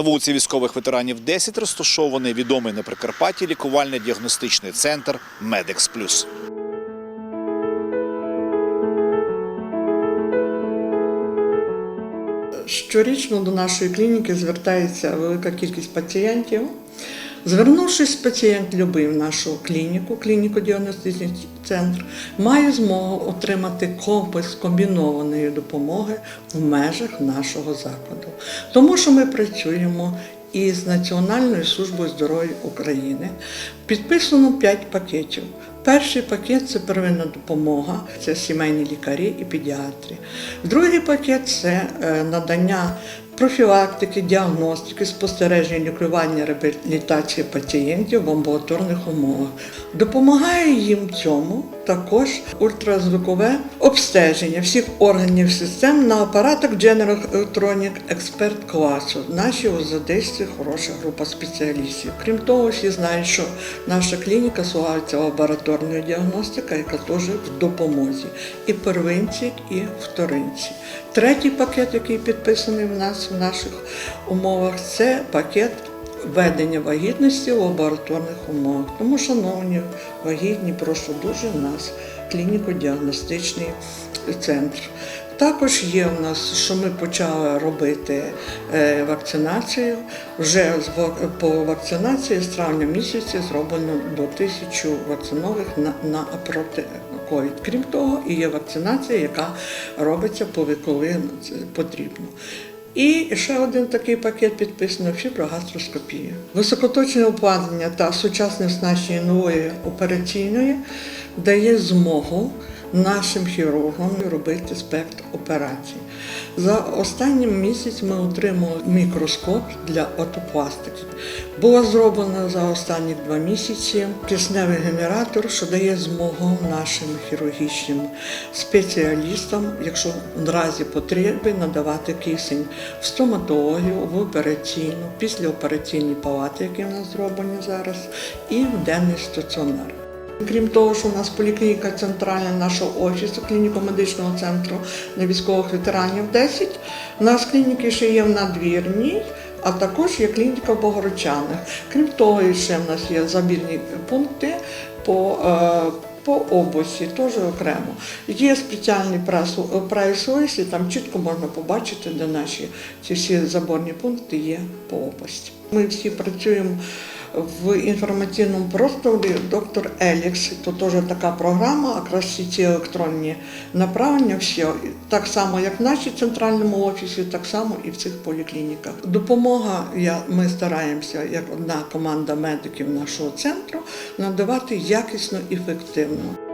На вулиці військових ветеранів 10 розташований відомий на Прикарпатті лікувально-діагностичний центр Медекс Плюс. Щорічно до нашої клініки звертається велика кількість пацієнтів. Звернувшись, пацієнт любий в нашу клініку, клініко-діагностичний центр, має змогу отримати комплекс комбінованої допомоги в межах нашого закладу. Тому що ми працюємо із Національною службою здоров'я України. Підписано 5 пакетів. Перший пакет це первинна допомога, це сімейні лікарі і педіатри. Другий пакет це е, надання профілактики, діагностики, спостереження, лікування, реабілітації пацієнтів в амбулаторних умовах. Допомагає їм цьому також ультразвукове обстеження всіх органів систем на апаратах General Electronic експерт класу. Наші УЗДисти хороша група спеціалістів. Крім того, всі знають, що наша клініка славиться лабораторною діагностикою, яка теж в допомозі і первинці, і вторинці. Третій пакет, який підписаний в нас в наших умовах, це пакет ведення вагітності в лабораторних умовах. Тому, шановні вагітні, прошу дуже в нас клініко-діагностичний центр. Також є в нас, що ми почали робити е, вакцинацію. Вже по вакцинації з травня місяця зроблено до тисячі вакцинових на, на проти ковід. Крім того, і є вакцинація, яка робиться по коли потрібно. І ще один такий пакет підписано гастроскопію. Високоточне обладнання та сучасне оснащення нової операційної дає змогу нашим хірургам робити спектр операцій. За останній місяць ми отримали мікроскоп для отопластики. Було зроблено за останні два місяці кисневий генератор, що дає змогу нашим хірургічним спеціалістам, якщо в разі потреби, надавати кисень в стоматологію, в операційну, післяопераційні палати, які в нас зроблені зараз, і в денний стаціонар. Крім того, що у нас поліклініка центральна нашого офісу клініко-медичного центру для військових ветеранів 10, у нас клініки ще є в надвірній, а також є клініка в Богородчанах. Крім того, ще в нас є забірні пункти по, е, по області, теж окремо. Є спеціальний прайс- прайс-лист, і там чітко можна побачити, де наші ці всі заборні пункти є по області. Ми всі працюємо в інформаційному просторі доктор Елікс. То теж така програма, якраз всі ці електронні направлення, всі, так само, як в нашій центральному офісі, так само і в цих поліклініках. Допомога, я, ми стараємося, як одна команда медиків нашого центру, надавати якісно ефективно.